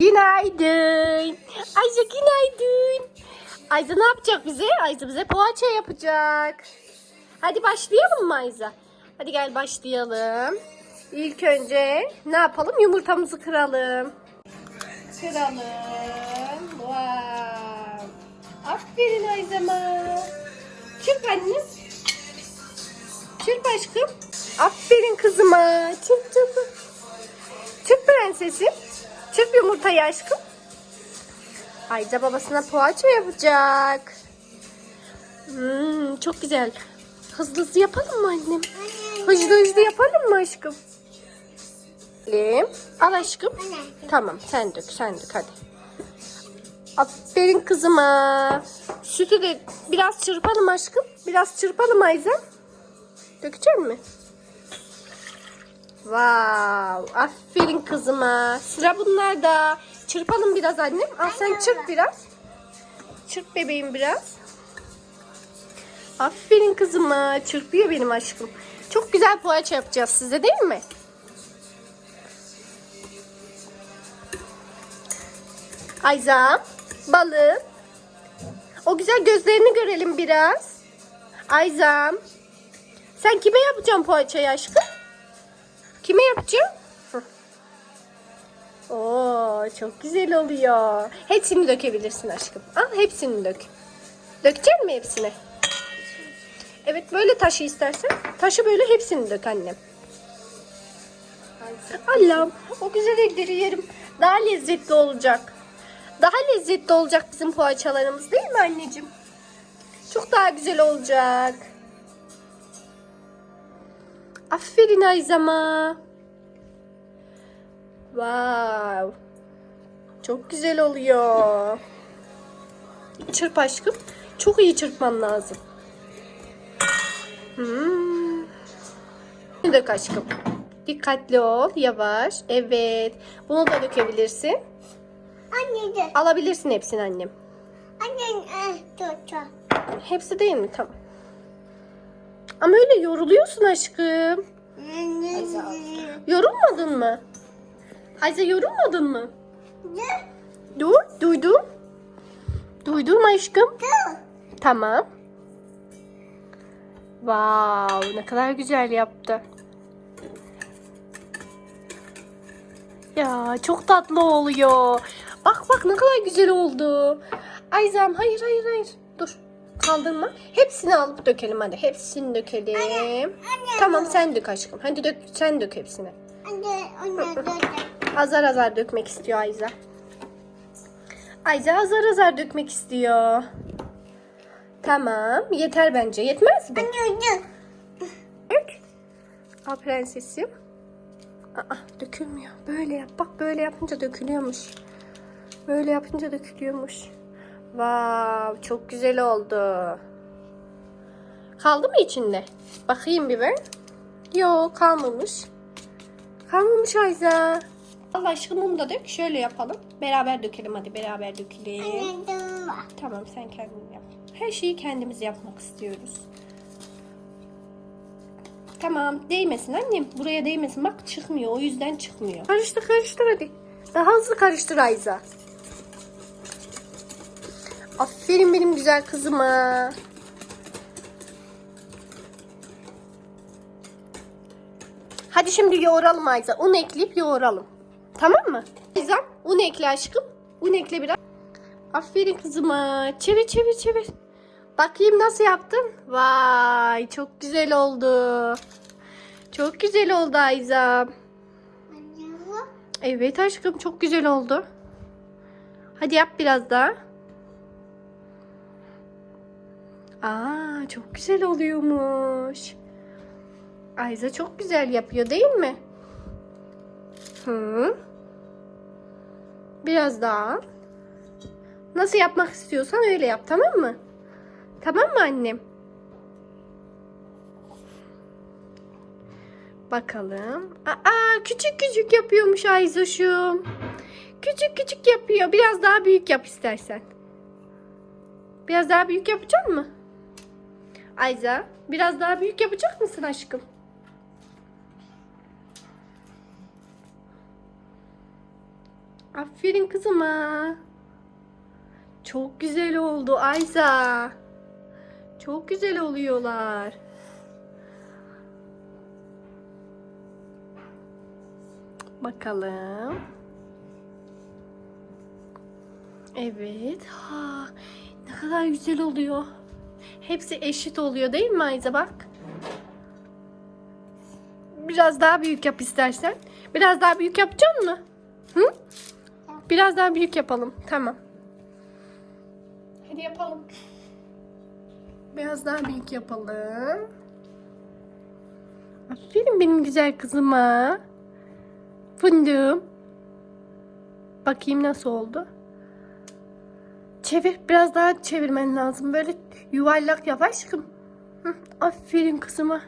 Günaydın. Ayza günaydın. Ayza ne yapacak bize? Ayza bize poğaça yapacak. Hadi başlayalım mı Ayza? Hadi gel başlayalım. İlk önce ne yapalım? Yumurtamızı kıralım. Kıralım. Wow. Aferin Ayza'ma. Çırp annem. Çırp aşkım. Aferin kızıma. Çırp çırp. Çırp prensesim. Çırp yumurtayı aşkım. Ayza babasına poğaça yapacak. Hmm, çok güzel. Hızlı hızlı yapalım mı annem? Hızlı hızlı yapalım mı aşkım? Lim. Al aşkım. Tamam sen dök sen dök hadi. Aferin kızıma. Sütü de biraz çırpalım aşkım. Biraz çırpalım Ayza. Dökecek mi? Wow, aferin kızıma. Sıra bunlarda. Çırpalım biraz annem. Al sen çırp biraz. Çırp bebeğim biraz. Aferin kızıma. Çırpıyor benim aşkım. Çok güzel poğaça yapacağız size değil mi? Ayza, balım. O güzel gözlerini görelim biraz. Ayza. Sen kime yapacaksın poğaçayı aşkım? Kime yapacağım? Oo, çok güzel oluyor. Hepsini dökebilirsin aşkım. Al hepsini dök. Dökecek mi hepsini? Evet böyle taşı istersen. Taşı böyle hepsini dök annem. Allah'ım o güzel elleri yerim. Daha lezzetli olacak. Daha lezzetli olacak bizim poğaçalarımız değil mi anneciğim? Çok daha güzel olacak. Aferin Ayzama. Wow. Çok güzel oluyor. Çırp aşkım. Çok iyi çırpman lazım. Hmm. Dök aşkım. Dikkatli ol. Yavaş. Evet. Bunu da dökebilirsin. Anne de. Alabilirsin hepsini annem. Anne eh, tut. Hepsi değil mi? Tamam. Ama öyle yoruluyorsun aşkım. Yorulmadın mı? Ayza yorulmadın mı? Ne? Dur, duydum. Duydum aşkım. Tamam. Wow, ne kadar güzel yaptı. Ya çok tatlı oluyor. Bak bak ne kadar güzel oldu. Ayzam hayır hayır hayır. Kaldırma. Hepsini alıp dökelim hadi. Hepsini dökelim. Tamam sen dök aşkım. Hadi dök sen dök hepsini. Anne, anne. Azar azar dökmek istiyor Ayza. Ayza azar azar dökmek istiyor. Tamam. Yeter bence. Yetmez mi? Anne dur. Dök. Al prensesim. Aa, dökülmüyor. Böyle yap. Bak böyle yapınca dökülüyormuş. Böyle yapınca dökülüyormuş. Vav çok güzel oldu. Kaldı mı içinde? Bakayım bir ben. Yok kalmamış. Kalmamış Ayza. Allah aşkına bunu da dök. Şöyle yapalım. Beraber dökelim hadi beraber dökelim. Dur. Tamam sen kendin yap. Her şeyi kendimiz yapmak istiyoruz. Tamam değmesin annem. Buraya değmesin. Bak çıkmıyor. O yüzden çıkmıyor. Karıştır karıştır hadi. Daha hızlı karıştır Ayza. Aferin benim güzel kızıma. Hadi şimdi yoğuralım Ayza. Un ekleyip yoğuralım. Tamam mı? Ayza un ekle aşkım. Un ekle biraz. Aferin kızıma. Çevir çevir çevir. Bakayım nasıl yaptın? Vay çok güzel oldu. Çok güzel oldu Ayza. Evet aşkım çok güzel oldu. Hadi yap biraz daha. Aa çok güzel oluyormuş. Ayza çok güzel yapıyor değil mi? Hı. Biraz daha. Nasıl yapmak istiyorsan öyle yap tamam mı? Tamam mı annem? Bakalım. Aa küçük küçük yapıyormuş Ayzoş'um. Küçük küçük yapıyor. Biraz daha büyük yap istersen. Biraz daha büyük yapacak mı? Ayza, biraz daha büyük yapacak mısın aşkım? Aferin kızıma. Çok güzel oldu Ayza. Çok güzel oluyorlar. Bakalım. Evet. Ha, ne kadar güzel oluyor. Hepsi eşit oluyor değil mi Ayza bak? Biraz daha büyük yap istersen. Biraz daha büyük yapacak mı? Hı? Biraz daha büyük yapalım. Tamam. Hadi yapalım. Biraz daha büyük yapalım. Aferin benim güzel kızıma. Fındığım. Bakayım nasıl oldu. Çevir. Biraz daha çevirmen lazım. Böyle yuvarlak yap aşkım. Hı, aferin kızıma.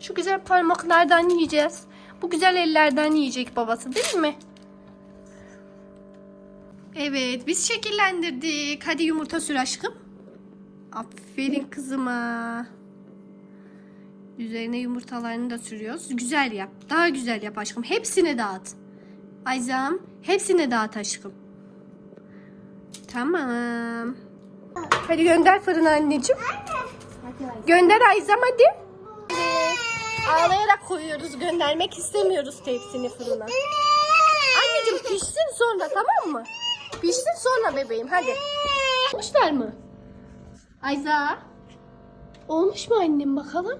Şu güzel parmaklardan yiyeceğiz. Bu güzel ellerden yiyecek babası değil mi? Evet biz şekillendirdik. Hadi yumurta sür aşkım. Aferin kızıma. Üzerine yumurtalarını da sürüyoruz. Güzel yap. Daha güzel yap aşkım. Hepsini dağıt. Ayzam hepsini dağıt aşkım. Tamam. Hadi gönder fırına anneciğim. Gönder Ayzam hadi. Ağlayarak koyuyoruz. Göndermek istemiyoruz tepsini fırına. Anneciğim pişsin sonra tamam mı? Pişsin sonra bebeğim hadi. Olmuşlar mı? Ayza. Olmuş mu annem bakalım?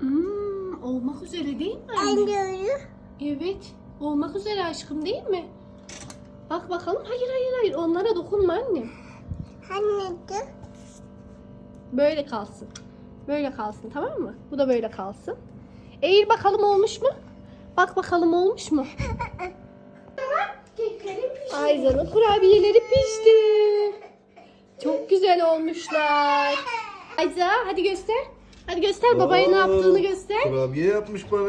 Hmm, olmak üzere değil mi anne? Evet. Olmak üzere aşkım değil mi? Bak bakalım. Hayır hayır hayır. Onlara dokunma annem. Anladım. Böyle kalsın. Böyle kalsın tamam mı? Bu da böyle kalsın. Eğil bakalım olmuş mu? Bak bakalım olmuş mu? Ayza'nın kurabiyeleri pişti. Çok güzel olmuşlar. Ayza hadi göster. Hadi göster babaya ne Oo, yaptığını göster. Kurabiye yapmış bana.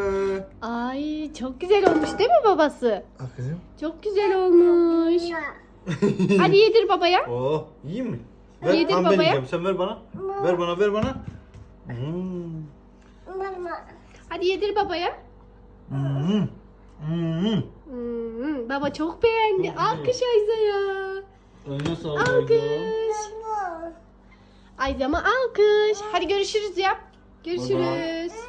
Ay çok güzel olmuş değil mi babası? Al kızım. Çok güzel olmuş. Hadi yedir babaya. Oh, iyi mi? Ver, Yedir tam ben babaya. yiyeceğim. Sen ver bana. Ver bana, ver bana. Hmm. Hadi yedir babaya. Hmm. Hmm. Hmm, baba çok beğendi. Alkış Ayza'ya. Eline sağlık. Alkış. Ayda. Mama. Ayza'ma alkış. Hadi görüşürüz yap. Görüşürüz.